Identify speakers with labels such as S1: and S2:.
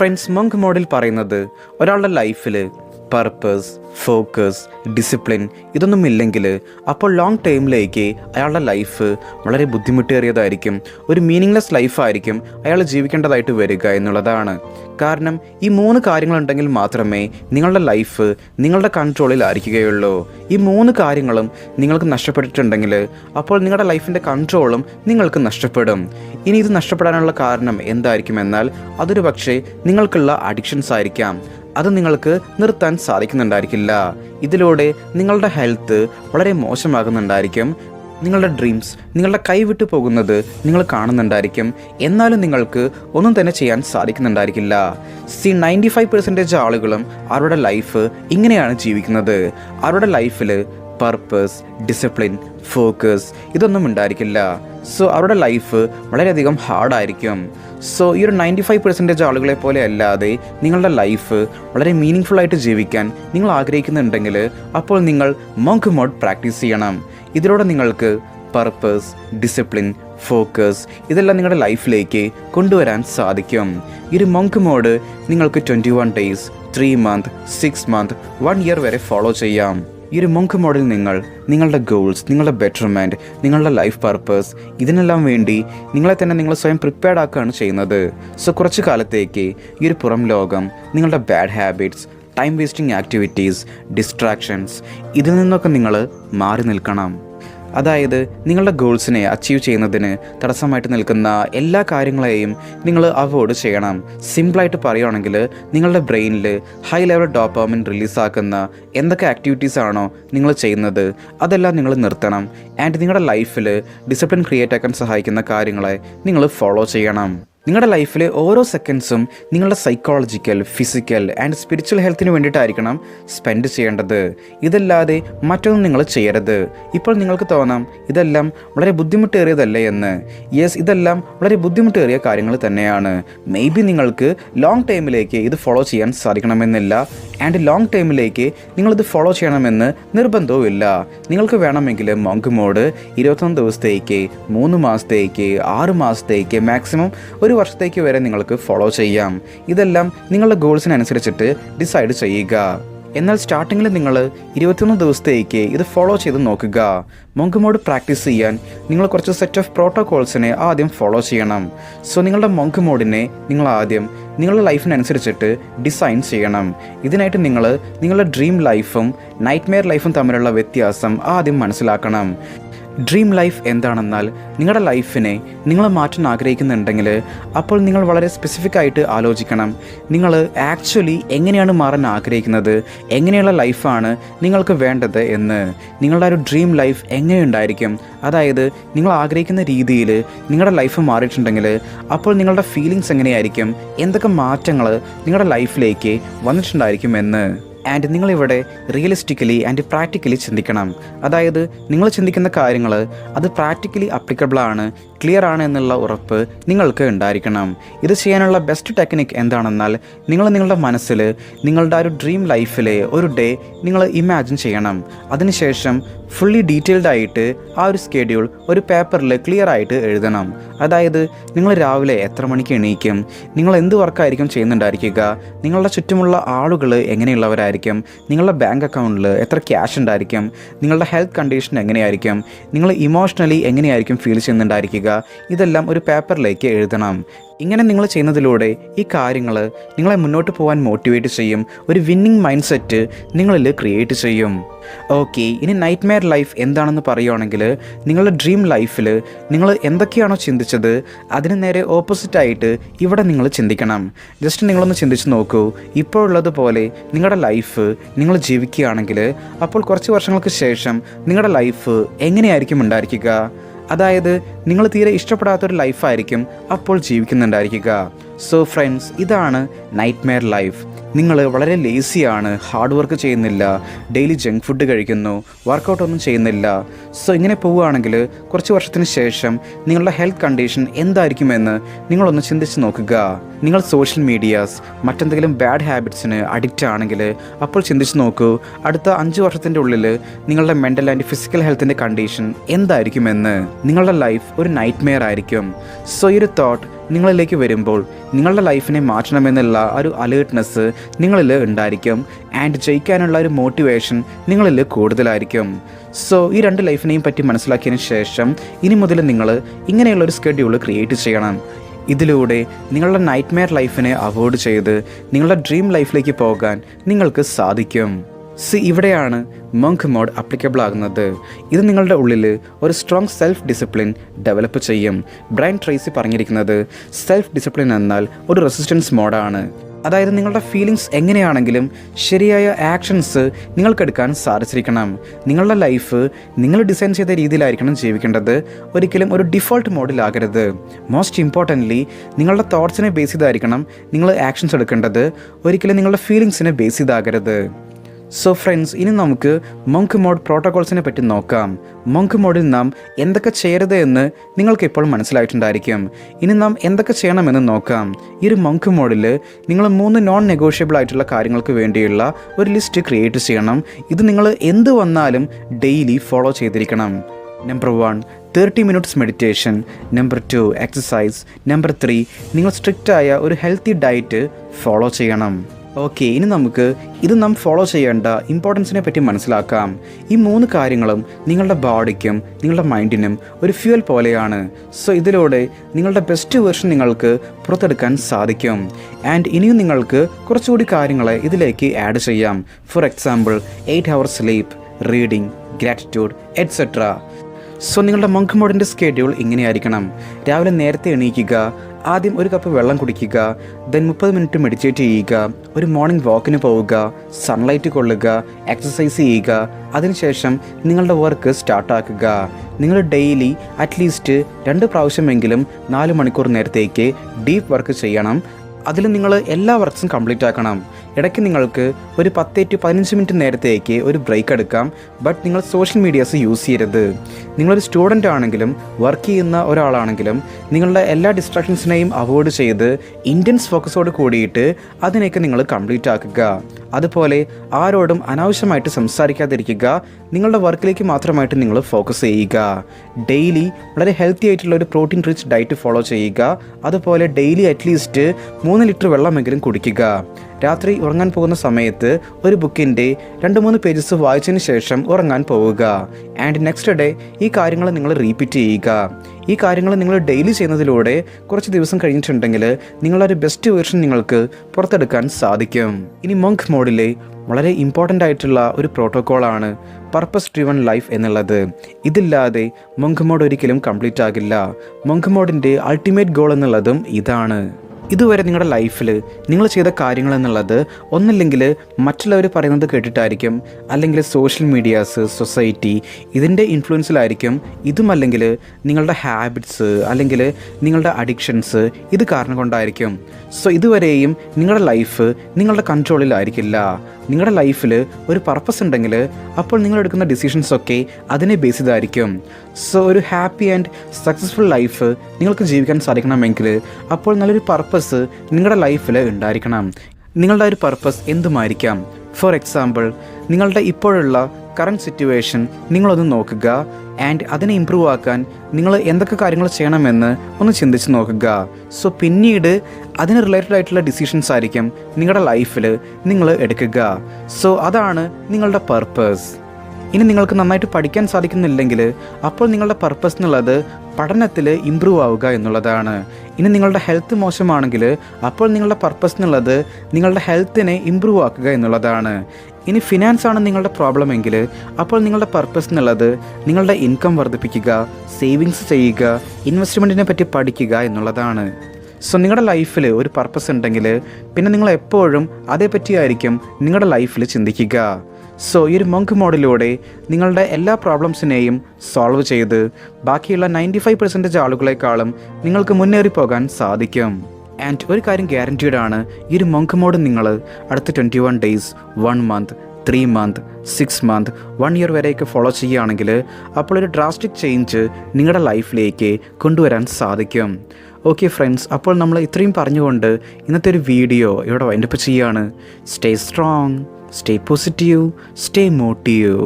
S1: Friends Munk മോഡിൽ പറയുന്നത് ഒരാളുടെ ലൈഫിൽ പർപ്പസ് ഫോക്കസ് ഡിസിപ്ലിൻ ഇതൊന്നും ഇല്ലെങ്കിൽ അപ്പോൾ ലോങ് ടൈമിലേക്ക് അയാളുടെ ലൈഫ് വളരെ ബുദ്ധിമുട്ടേറിയതായിരിക്കും. ഒരു മീനിങ്ലെസ് ലൈഫായിരിക്കും അയാൾ ജീവിക്കേണ്ടതായിട്ട് വരിക എന്നുള്ളതാണ്. കാരണം ഈ മൂന്ന് കാര്യങ്ങളുണ്ടെങ്കിൽ മാത്രമേ നിങ്ങളുടെ ലൈഫ് നിങ്ങളുടെ കൺട്രോളിൽ ആയിരിക്കുകയുള്ളൂ. ഈ മൂന്ന് കാര്യങ്ങളും നിങ്ങൾക്ക് നഷ്ടപ്പെട്ടിട്ടുണ്ടെങ്കിൽ അപ്പോൾ നിങ്ങളുടെ ലൈഫിന്റെ കൺട്രോളും നിങ്ങൾക്ക് നഷ്ടപ്പെടും. ഇനി ഇത് നഷ്ടപ്പെടാനുള്ള കാരണം എന്തായിരിക്കും എന്നാൽ അതൊരു പക്ഷേ നിങ്ങൾക്കുള്ള അഡിക്ഷൻസ് ആയിരിക്കാം. അത് നിങ്ങൾക്ക് നിർത്താൻ സാധിക്കുന്നുണ്ടായിരിക്കില്ല. ഇതിലൂടെ നിങ്ങളുടെ ഹെൽത്ത് വളരെ മോശമാകുന്നുണ്ടായിരിക്കും. നിങ്ങളുടെ ഡ്രീംസ് നിങ്ങളുടെ കൈവിട്ടു പോകുന്നത് നിങ്ങൾ കാണുന്നുണ്ടായിരിക്കും. എന്നാലും നിങ്ങൾക്ക് ഒന്നും തന്നെ ചെയ്യാൻ സാധിക്കുന്നുണ്ടായിരിക്കില്ല. സി നയന്റി ഫൈവ് പെർസെന്റേജ് ആളുകളും അവരുടെ ലൈഫ് ഇങ്ങനെയാണ് ജീവിക്കുന്നത്. അവരുടെ ലൈഫിൽ പർപ്പസ് ഡിസിപ്ലിൻ ഫോക്കസ് ഇതൊന്നും ഉണ്ടായിരിക്കില്ല. സോ അവരുടെ ലൈഫ് വളരെയധികം ഹാർഡായിരിക്കും സോ ഈ ഒരു നയന്റി ഫൈവ് പെർസെന്റേജ് ആളുകളെ പോലെ അല്ലാതെ നിങ്ങളുടെ ലൈഫ് വളരെ മീനിങ് ആയിട്ട് ജീവിക്കാൻ നിങ്ങൾ ആഗ്രഹിക്കുന്നുണ്ടെങ്കിൽ അപ്പോൾ നിങ്ങൾ മങ്ക് മോഡ് പ്രാക്ടീസ് ചെയ്യണം. ഇതിലൂടെ നിങ്ങൾക്ക് പർപ്പസ് ഡിസിപ്ലിൻ ഫോക്കസ് ഇതെല്ലാം നിങ്ങളുടെ ലൈഫിലേക്ക് കൊണ്ടുവരാൻ സാധിക്കും. ഈ ഒരു മങ്ക് മോഡ് നിങ്ങൾക്ക് twenty one days three month six month one year വരെ ഫോളോ ചെയ്യാം. ഈ ഒരു മങ്ക് മോഡിൽ നിങ്ങൾ നിങ്ങളുടെ ഗോൾസ് നിങ്ങളുടെ ബെറ്റർമെന്റ് നിങ്ങളുടെ ലൈഫ് പർപ്പസ് ഇതിനെല്ലാം വേണ്ടി നിങ്ങളെ തന്നെ നിങ്ങൾ സ്വയം പ്രിപ്പയർഡ് ആക്കുകയാണ് ചെയ്യുന്നത്. സോ കുറച്ച് കാലത്തേക്ക് ഈ ഒരു പുറം ലോകം നിങ്ങളുടെ bad habits time wasting activities distractions ഇതിൽ നിന്നൊക്കെ നിങ്ങൾ മാറി നിൽക്കണം. അതായത് നിങ്ങളുടെ ഗോൾസിനെ അച്ചീവ് ചെയ്യുന്നതിന് തടസ്സമായിട്ട് നിൽക്കുന്ന എല്ലാ കാര്യങ്ങളെയും നിങ്ങൾ അവോയ്ഡ് ചെയ്യണം. സിമ്പിളായിട്ട് പറയുകയാണെങ്കിൽ നിങ്ങളുടെ ബ്രെയിനിൽ ഹൈ ലെവൽ ഡോപ്പാമിൻ റിലീസാക്കുന്ന എന്തൊക്കെ ആക്ടിവിറ്റീസ് ആണോ നിങ്ങൾ ചെയ്യുന്നത് അതെല്ലാം നിങ്ങൾ നിർത്തണം. ആൻഡ് നിങ്ങളുടെ ലൈഫിൽ ഡിസിപ്ലിൻ ക്രിയേറ്റ് ആക്കാൻ സഹായിക്കുന്ന കാര്യങ്ങളെ നിങ്ങൾ ഫോളോ ചെയ്യണം. നിങ്ങളുടെ ലൈഫിലെ ഓരോ സെക്കൻഡ്സും നിങ്ങളുടെ സൈക്കോളജിക്കൽ ഫിസിക്കൽ ആൻഡ് സ്പിരിച്വൽ ഹെൽത്തിന് വേണ്ടിയിട്ടായിരിക്കണം സ്പെൻഡ് ചെയ്യേണ്ടത്. ഇതല്ലാതെ മറ്റൊന്നും നിങ്ങൾ ചെയ്യരുത്. ഇപ്പോൾ നിങ്ങൾക്ക് തോന്നാം ഇതെല്ലാം വളരെ ബുദ്ധിമുട്ടേറിയതല്ലേ എന്ന്. യെസ് ഇതെല്ലാം വളരെ ബുദ്ധിമുട്ടേറിയ കാര്യങ്ങൾ തന്നെയാണ്. മേ ബി നിങ്ങൾക്ക് ലോങ് ടൈമിലേക്ക് ഇത് ഫോളോ ചെയ്യാൻ സാധിക്കണമെന്നില്ല. ആൻഡ് ലോങ് ടൈമിലേക്ക് നിങ്ങളിത് ഫോളോ ചെയ്യണമെന്ന് നിർബന്ധവുമില്ല. നിങ്ങൾക്ക് വേണമെങ്കിൽ മോങ്ക് മോഡ് ഇരുപത്തൊന്ന് ദിവസത്തേക്ക് മൂന്ന് മാസത്തേക്ക് ആറ് മാസത്തേക്ക് മാക്സിമം ഒരു വർഷത്തേക്ക് വരെ നിങ്ങൾക്ക് ഫോളോ ചെയ്യാം. ഇതെല്ലാം നിങ്ങളുടെ ഗോൾസിനനുസരിച്ചിട്ട് ഡിസൈഡ് ചെയ്യുക. എന്നാൽ സ്റ്റാർട്ടിങ്ങിൽ നിങ്ങൾ ഇരുപത്തിയൊന്ന് ദിവസത്തേക്ക് ഇത് ഫോളോ ചെയ്ത് നോക്കുക. മങ്ക് മോഡ് പ്രാക്ടീസ് ചെയ്യാൻ നിങ്ങൾ കുറച്ച് സെറ്റ് ഓഫ് പ്രോട്ടോകോൾസിനെ ആദ്യം ഫോളോ ചെയ്യണം. സോ നിങ്ങളുടെ മങ്ക് മോഡിനെ നിങ്ങൾ ആദ്യം നിങ്ങളുടെ ലൈഫിനനുസരിച്ചിട്ട് ഡിസൈൻ ചെയ്യണം. ഇതിനായിട്ട് നിങ്ങൾ നിങ്ങളുടെ ഡ്രീം ലൈഫും നൈറ്റ് ലൈഫും തമ്മിലുള്ള വ്യത്യാസം ആദ്യം മനസ്സിലാക്കണം. ഡ്രീം ലൈഫ് എന്താണെന്നാൽ നിങ്ങളുടെ ലൈഫിനെ നിങ്ങൾ മാറ്റാൻ ആഗ്രഹിക്കുന്നുണ്ടെങ്കിൽ അപ്പോൾ നിങ്ങൾ വളരെ സ്പെസിഫിക് ആയിട്ട് ആലോചിക്കണം. നിങ്ങൾ ആക്ച്വലി എങ്ങനെയാണ് മാറാൻ ആഗ്രഹിക്കുന്നത്? എങ്ങനെയുള്ള ലൈഫാണ് നിങ്ങൾക്ക് വേണ്ടത് എന്ന്. നിങ്ങളുടെ ഒരു ഡ്രീം ലൈഫ് എങ്ങനെയുണ്ടായിരിക്കും? അതായത് നിങ്ങൾ ആഗ്രഹിക്കുന്ന രീതിയിൽ നിങ്ങളുടെ ലൈഫ് മാറിയിട്ടുണ്ടെങ്കിൽ അപ്പോൾ നിങ്ങളുടെ ഫീലിങ്സ് എങ്ങനെയായിരിക്കും? എന്തൊക്കെ മാറ്റങ്ങൾ നിങ്ങളുടെ ലൈഫിലേക്ക് വന്നിട്ടുണ്ടായിരിക്കും എന്ന്. ആൻഡ് നിങ്ങളിവിടെ റിയലിസ്റ്റിക്കലി ആൻഡ് പ്രാക്ടിക്കലി ചിന്തിക്കണം. അതായത് നിങ്ങൾ ചിന്തിക്കുന്ന കാര്യങ്ങൾ അത് പ്രാക്ടിക്കലി അപ്ലിക്കബിൾ ആണ്. ക്ലിയർ ആണ് എന്നുള്ള ഉറപ്പ് നിങ്ങൾക്ക് ഉണ്ടായിരിക്കണം. ഇത് ചെയ്യാനുള്ള ബെസ്റ്റ് ടെക്നിക് എന്താണെന്നാൽ നിങ്ങൾ നിങ്ങളുടെ മനസ്സിൽ നിങ്ങളുടെ ആ ഒരു ഡ്രീം ലൈഫിലെ ഒരു ഡേ നിങ്ങൾ ഇമാജിൻ ചെയ്യണം. അതിനുശേഷം ഫുള്ളി ഡീറ്റെയിൽഡ് ആയിട്ട് ആ ഒരു സ്കെഡ്യൂൾ ഒരു പേപ്പറിൽ ക്ലിയർ ആയിട്ട് എഴുതണം. അതായത് നിങ്ങൾ രാവിലെ എത്ര മണിക്ക് എണീക്കും? നിങ്ങൾ എന്ത് വർക്കായിരിക്കും ചെയ്യുന്നുണ്ടായിരിക്കുക? നിങ്ങളുടെ ചുറ്റുമുള്ള ആളുകൾ എങ്ങനെയുള്ളവരായിരിക്കും? നിങ്ങളുടെ ബാങ്ക് അക്കൗണ്ടിൽ എത്ര ക്യാഷ് ഉണ്ടായിരിക്കും? നിങ്ങളുടെ ഹെൽത്ത് കണ്ടീഷൻ എങ്ങനെയായിരിക്കും? നിങ്ങൾ ഇമോഷണലി എങ്ങനെയായിരിക്കും ഫീൽ ചെയ്യുന്നുണ്ടായിരിക്കുക? ഇതെല്ലാം ഒരു പേപ്പറിലേക്ക് എഴുതണം. ഇങ്ങനെ നിങ്ങൾ ചെയ്യുന്നതിലൂടെ ഈ കാര്യങ്ങൾ നിങ്ങളെ മുന്നോട്ട് പോകാൻ മോട്ടിവേറ്റ് ചെയ്യും ഒരു വിന്നിങ് മൈൻഡ് സെറ്റ് നിങ്ങളിൽ ക്രിയേറ്റ് ചെയ്യും. ഓക്കെ ഇനി നൈറ്റ് മെയർ ലൈഫ് എന്താണെന്ന് പറയുകയാണെങ്കിൽ നിങ്ങളുടെ ഡ്രീം ലൈഫിൽ നിങ്ങൾ എന്തൊക്കെയാണോ ചിന്തിച്ചത് അതിന് നേരെ ഓപ്പോസിറ്റായിട്ട് ഇവിടെ നിങ്ങൾ ചിന്തിക്കണം. ജസ്റ്റ് നിങ്ങളൊന്ന് ചിന്തിച്ച് നോക്കൂ ഇപ്പോഴുള്ളതുപോലെ നിങ്ങളുടെ ലൈഫ് നിങ്ങൾ ജീവിക്കുകയാണെങ്കിൽ അപ്പോൾ കുറച്ച് വർഷങ്ങൾക്ക് ശേഷം നിങ്ങളുടെ ലൈഫ് എങ്ങനെയായിരിക്കും ഉണ്ടായിരിക്കുക? അതായത് നിങ്ങൾ തീരെ ഇഷ്ടപ്പെടാത്തൊരു ലൈഫായിരിക്കും അപ്പോൾ ജീവിക്കുന്നുണ്ടായിരിക്കുക. സോ ഫ്രണ്ട്സ് ഇതാണ് നൈറ്റ് മെയർ ലൈഫ് നിങ്ങൾ വളരെ ലേസിയാണ് ഹാർഡ് വർക്ക് ചെയ്യുന്നില്ല ഡെയിലി ജങ്ക് ഫുഡ് കഴിക്കുന്നു വർക്കൗട്ടൊന്നും ചെയ്യുന്നില്ല. സോ ഇങ്ങനെ പോവുകയാണെങ്കിൽ കുറച്ച് വർഷത്തിന് ശേഷം നിങ്ങളുടെ ഹെൽത്ത് കണ്ടീഷൻ എന്തായിരിക്കുമെന്ന് നിങ്ങളൊന്ന് ചിന്തിച്ച് നോക്കുക. നിങ്ങൾ സോഷ്യൽ മീഡിയാസ് മറ്റെന്തെങ്കിലും ബാഡ് ഹാബിറ്റ്സിന് അഡിക്റ്റ് ആണെങ്കിൽ അപ്പോൾ ചിന്തിച്ച് നോക്കൂ അടുത്ത അഞ്ച് വർഷത്തിന്റെ ഉള്ളിൽ നിങ്ങളുടെ മെന്റൽ ആൻഡ് ഫിസിക്കൽ ഹെൽത്തിന്റെ കണ്ടീഷൻ എന്തായിരിക്കുമെന്ന്. നിങ്ങളുടെ ലൈഫ് ഒരു നൈറ്റ് മെയർ ആയിരിക്കും. സോ ഈ ഒരു തോട്ട് നിങ്ങളിലേക്ക് വരുമ്പോൾ നിങ്ങളുടെ ലൈഫിനെ മാറ്റണമെന്നുള്ള ഒരു അലേർട്ട്നെസ് നിങ്ങളിൽ ഉണ്ടായിരിക്കും. ആൻഡ് ജയിക്കാനുള്ള ഒരു മോട്ടിവേഷൻ നിങ്ങളിൽ കൂടുതലായിരിക്കും. സോ ഈ രണ്ട് ലൈഫിനെയും പറ്റി മനസ്സിലാക്കിയതിന് ശേഷം ഇനി മുതൽ നിങ്ങൾ ഇങ്ങനെയുള്ള ഒരു സ്കെഡ്യൂൾ ക്രിയേറ്റ് ചെയ്യണം. ഇതിലൂടെ നിങ്ങളുടെ നൈറ്റ് മെയർ ലൈഫിനെ അവോയ്ഡ് ചെയ്ത് നിങ്ങളുടെ ഡ്രീം ലൈഫിലേക്ക് പോകാൻ നിങ്ങൾക്ക് സാധിക്കും. സി ഇവിടെയാണ് മങ്ക് മോഡ് അപ്ലിക്കബിൾ ആകുന്നത്. ഇത് നിങ്ങളുടെ ഉള്ളിൽ ഒരു സ്ട്രോങ് സെൽഫ് ഡിസിപ്ലിൻ ഡെവലപ്പ് ചെയ്യും. ബ്രൈൻ ട്രേസി പറഞ്ഞിരിക്കുന്നത് സെൽഫ് ഡിസിപ്ലിൻ എന്നാൽ ഒരു റെസിസ്റ്റൻസ് മോഡാണ് അതായത് നിങ്ങളുടെ ഫീലിങ്സ് എങ്ങനെയാണെങ്കിലും ശരിയായ ആക്ഷൻസ് നിങ്ങൾക്കെടുക്കാൻ സാധിച്ചിരിക്കണം. നിങ്ങളുടെ ലൈഫ് നിങ്ങൾ ഡിസൈൻ ചെയ്ത രീതിയിലായിരിക്കണം ജീവിക്കേണ്ടത്. ഒരിക്കലും ഒരു ഡിഫോൾട്ട് മോഡിലാകരുത് മോസ്റ്റ് ഇമ്പോർട്ടന്റ്ലി നിങ്ങളുടെ തോട്ട്സിനെ ബേസ് ചെയ്തായിരിക്കണം നിങ്ങൾ ആക്ഷൻസ് എടുക്കേണ്ടത്. ഒരിക്കലും നിങ്ങളുടെ ഫീലിങ്സിനെ ബേസ് ചെയ്താകരുത്. സോ ഫ്രണ്ട്സ് ഇനി നമുക്ക് മങ്ക് മോഡ് പ്രോട്ടോകോൾസിനെ പറ്റി നോക്കാം. മങ്ക് മോഡിൽ നാം എന്തൊക്കെ ചെയ്യരുത് എന്ന് നിങ്ങൾക്ക് ഇപ്പോൾ മനസ്സിലായിട്ടുണ്ടായിരിക്കും. ഇനി നാം എന്തൊക്കെ ചെയ്യണമെന്ന് നോക്കാം. ഈ ഒരു മങ്ക് മോഡിൽ നിങ്ങൾ മൂന്ന് നോൺ നെഗോഷ്യബിൾ ആയിട്ടുള്ള കാര്യങ്ങൾക്ക് വേണ്ടിയുള്ള ഒരു ലിസ്റ്റ് ക്രിയേറ്റ് ചെയ്യണം. ഇത് നിങ്ങൾ എന്ത് വന്നാലും ഡെയിലി ഫോളോ ചെയ്തിരിക്കണം. Number one thirty minutes meditation number two exercise number three നിങ്ങൾ സ്ട്രിക്റ്റായ ഒരു ഹെൽത്തി ഡയറ്റ് ഫോളോ ചെയ്യണം. ഓക്കെ ഇനി നമുക്ക് ഇത് നാം ഫോളോ ചെയ്യേണ്ട ഇമ്പോർട്ടൻസിനെ പറ്റി മനസ്സിലാക്കാം. ഈ മൂന്ന് കാര്യങ്ങളും നിങ്ങളുടെ ബോഡിക്കും നിങ്ങളുടെ മൈൻഡിനും ഒരു ഫ്യൂൽ പോലെയാണ്. സോ ഇതിലൂടെ നിങ്ങളുടെ ബെസ്റ്റ് വേർഷൻ നിങ്ങൾക്ക് പുറത്തെടുക്കാൻ സാധിക്കും. ആൻഡ് ഇനിയും നിങ്ങൾക്ക് കുറച്ചുകൂടി കാര്യങ്ങളെ ഇതിലേക്ക് ആഡ് ചെയ്യാം. For example eight hour sleep reading gratitude etcetera so നിങ്ങളുടെ മങ്ക് മോഡിന്റെ സ്കെഡ്യൂൾ ഇങ്ങനെയായിരിക്കണം. രാവിലെ നേരത്തെ എണീക്കുക ആദ്യം ഒരു കപ്പ് വെള്ളം കുടിക്കുക ദെൻ മുപ്പത് മിനിറ്റ് മെഡിറ്റേറ്റ് ചെയ്യുക ഒരു മോർണിംഗ് വാക്കിന് പോവുക സൺലൈറ്റ് കൊള്ളുക എക്സസൈസ് ചെയ്യുക അതിനുശേഷം നിങ്ങളുടെ വർക്ക് സ്റ്റാർട്ടാക്കുക നിങ്ങൾ ഡെയിലി അറ്റ്ലീസ്റ്റ് രണ്ട് പ്രാവശ്യമെങ്കിലും നാല് മണിക്കൂർ നേരത്തേക്ക് ഡീപ്പ് വർക്ക് ചെയ്യണം. അതിൽ നിങ്ങൾ എല്ലാ വർക്ക്സും കംപ്ലീറ്റ് ആക്കണം. ഇടയ്ക്ക് നിങ്ങൾക്ക് ഒരു പത്ത് ടു പതിനഞ്ച് മിനിറ്റ് നേരത്തേക്ക് ഒരു ബ്രേക്ക് എടുക്കാം. ബട്ട് നിങ്ങൾ സോഷ്യൽ മീഡിയാസ് യൂസ് ചെയ്യരുത്. നിങ്ങളൊരു സ്റ്റുഡന്റ് ആണെങ്കിലും വർക്ക് ചെയ്യുന്ന ഒരാളാണെങ്കിലും നിങ്ങളുടെ എല്ലാ ഡിസ്ട്രാക്ഷൻസിനെയും അവോയ്ഡ് ചെയ്ത് ഇന്റൻസ് ഫോക്കസോട് കൂടിയിട്ട് അതിനെയൊക്കെ നിങ്ങൾ കംപ്ലീറ്റ് ആക്കുക. അതുപോലെ ആരോടും അനാവശ്യമായിട്ട് സംസാരിക്കാതിരിക്കുക. നിങ്ങളുടെ വർക്കിലേക്ക് മാത്രമായിട്ട് നിങ്ങൾ ഫോക്കസ് ചെയ്യുക. ഡെയിലി വളരെ ഹെൽത്തി ആയിട്ടുള്ള ഒരു പ്രോട്ടീൻ റിച്ച് ഡയറ്റ് ഫോളോ ചെയ്യുക. അതുപോലെ ഡെയിലി അറ്റ്ലീസ്റ്റ് മൂന്ന് ലിറ്റർ വെള്ളമെങ്കിലും കുടിക്കുക. രാത്രി ഉറങ്ങാൻ പോകുന്ന സമയത്ത് ഒരു ബുക്കിന്റെ രണ്ട് മൂന്ന് പേജസ് വായിച്ചതിന് ശേഷം ഉറങ്ങാൻ പോവുക. ആൻഡ് നെക്സ്റ്റ് ഡേ ഈ കാര്യങ്ങൾ നിങ്ങൾ റീപ്പീറ്റ് ചെയ്യുക. ഈ കാര്യങ്ങൾ നിങ്ങൾ ഡെയിലി ചെയ്യുന്നതിലൂടെ കുറച്ച് ദിവസം കഴിഞ്ഞിട്ടുണ്ടെങ്കിൽ നിങ്ങളൊരു ബെസ്റ്റ് വേർഷൻ നിങ്ങൾക്ക് പുറത്തെടുക്കാൻ സാധിക്കും. ഇനി മങ്ക് മോഡിലെ വളരെ ഇമ്പോർട്ടന്റ് ആയിട്ടുള്ള ഒരു പ്രോട്ടോക്കോളാണ് പർപ്പസ് ഡ്രിവൺ ലൈഫ് എന്നുള്ളത്. ഇതില്ലാതെ മങ്ക് മോഡ് ഒരിക്കലും കംപ്ലീറ്റ് ആകില്ല. മങ്ക് മോഡിന്റെ അൾട്ടിമേറ്റ് ഗോൾ എന്നുള്ളതും ഇതാണ്. ഇതുവരെ നിങ്ങളുടെ ലൈഫിൽ നിങ്ങൾ ചെയ്ത കാര്യങ്ങൾ എന്നുള്ളത് ഒന്നില്ലെങ്കിൽ മറ്റുള്ളവർ പറയുന്നത് കേട്ടിട്ടായിരിക്കും അല്ലെങ്കിൽ സോഷ്യൽ മീഡിയാസ് സൊസൈറ്റി ഇതിന്റെ ഇൻഫ്ലുവൻസിലായിരിക്കും ഇതുമല്ലെങ്കിൽ നിങ്ങളുടെ ഹാബിറ്റ്സ് അല്ലെങ്കിൽ നിങ്ങളുടെ അഡിക്ഷൻസ് ഇത് കാരണം കൊണ്ടായിരിക്കും. സോ ഇതുവരെയും നിങ്ങളുടെ ലൈഫ് നിങ്ങളുടെ കൺട്രോളിലായിരിക്കില്ല നിങ്ങളുടെ ലൈഫിൽ ഒരു പർപ്പസ് ഉണ്ടെങ്കിൽ അപ്പോൾ നിങ്ങൾ എടുക്കുന്ന ഡിസിഷൻസ് ഒക്കെ അതിനെ ബേസ് ചെയ്തായിരിക്കും. സോ ഒരു ഹാപ്പി ആൻഡ് സക്സസ്ഫുൾ ലൈഫ് നിങ്ങൾക്ക് ജീവിക്കാൻ സാധിക്കണമെങ്കിൽ അപ്പോൾ നല്ലൊരു പർപ്പസ് നിങ്ങളുടെ ലൈഫിൽ ഉണ്ടായിരിക്കണം. നിങ്ങളുടെ ഒരു പർപ്പസ് എന്തുമായിരിക്കാം? ഫോർ എക്സാമ്പിൾ നിങ്ങളുടെ ഇപ്പോഴുള്ള കറണ്ട് സിറ്റുവേഷൻ നിങ്ങളൊന്ന് നോക്കുക ആൻഡ് അതിനെ ഇമ്പ്രൂവ് ആക്കാൻ നിങ്ങൾ എന്തൊക്കെ കാര്യങ്ങൾ ചെയ്യണമെന്ന് ഒന്ന് ചിന്തിച്ച് നോക്കുക. സോ പിന്നീട് അതിന് റിലേറ്റഡ് ആയിട്ടുള്ള ഡിസിഷൻസ് ആയിരിക്കും നിങ്ങളുടെ ലൈഫിൽ നിങ്ങൾ എടുക്കുക. സോ അതാണ് നിങ്ങളുടെ പർപ്പസ് ഇനി നിങ്ങൾക്ക് നന്നായിട്ട് പഠിക്കാൻ സാധിക്കുന്നില്ലെങ്കിൽ അപ്പോൾ നിങ്ങളുടെ പർപ്പസ് എന്നുള്ളത് പഠനത്തിൽ ഇമ്പ്രൂവ് ആവുക എന്നുള്ളതാണ്. ഇനി നിങ്ങളുടെ ഹെൽത്ത് മോശമാണെങ്കിൽ അപ്പോൾ നിങ്ങളുടെ പർപ്പസ് എന്നുള്ളത് നിങ്ങളുടെ ഹെൽത്തിനെ ഇമ്പ്രൂവ് ആക്കുക എന്നുള്ളതാണ്. ഇനി ഫിനാൻസ് ആണ് നിങ്ങളുടെ പ്രോബ്ലം എങ്കിൽ അപ്പോൾ നിങ്ങളുടെ പർപ്പസ് എന്നുള്ളത് നിങ്ങളുടെ ഇൻകം വർദ്ധിപ്പിക്കുക സേവിങ്സ് ചെയ്യുക ഇൻവെസ്റ്റ്മെന്റിനെ പറ്റി പഠിക്കുക എന്നുള്ളതാണ്. സോ നിങ്ങളുടെ ലൈഫിൽ ഒരു പർപ്പസ് ഉണ്ടെങ്കിൽ പിന്നെ നിങ്ങൾ എപ്പോഴും അതേപ്പറ്റിയായിരിക്കും നിങ്ങളുടെ ലൈഫിൽ ചിന്തിക്കുക. സോ ഈ ഒരു മങ്ക് മോഡിലൂടെ നിങ്ങളുടെ എല്ലാ പ്രോബ്ലംസിനെയും സോൾവ് ചെയ്ത് ബാക്കിയുള്ള നയന്റി ഫൈവ് പെർസെന്റേജ് ആളുകളെക്കാളും നിങ്ങൾക്ക് മുന്നേറി പോകാൻ സാധിക്കും. ആൻഡ് ഒരു കാര്യം ഗ്യാരന്റീഡ് ആണ് ഈ ഒരു മങ്ക് മോഡ് നിങ്ങൾ അടുത്ത twenty one days one month three month six month one year വരെയൊക്കെ ഫോളോ ചെയ്യുകയാണെങ്കിൽ അപ്പോൾ ഒരു ഡ്രാസ്റ്റിക് ചേഞ്ച് നിങ്ങളുടെ ലൈഫിലേക്ക് കൊണ്ടുവരാൻ സാധിക്കും. ഓക്കെ ഫ്രണ്ട്സ് അപ്പോൾ നമ്മൾ ഇത്രയും പറഞ്ഞുകൊണ്ട് ഇന്നത്തെ ഒരു വീഡിയോ ഇവിടെ വൈൻഡപ്പ് ചെയ്യുകയാണ്. Stay strong stay positive stay motive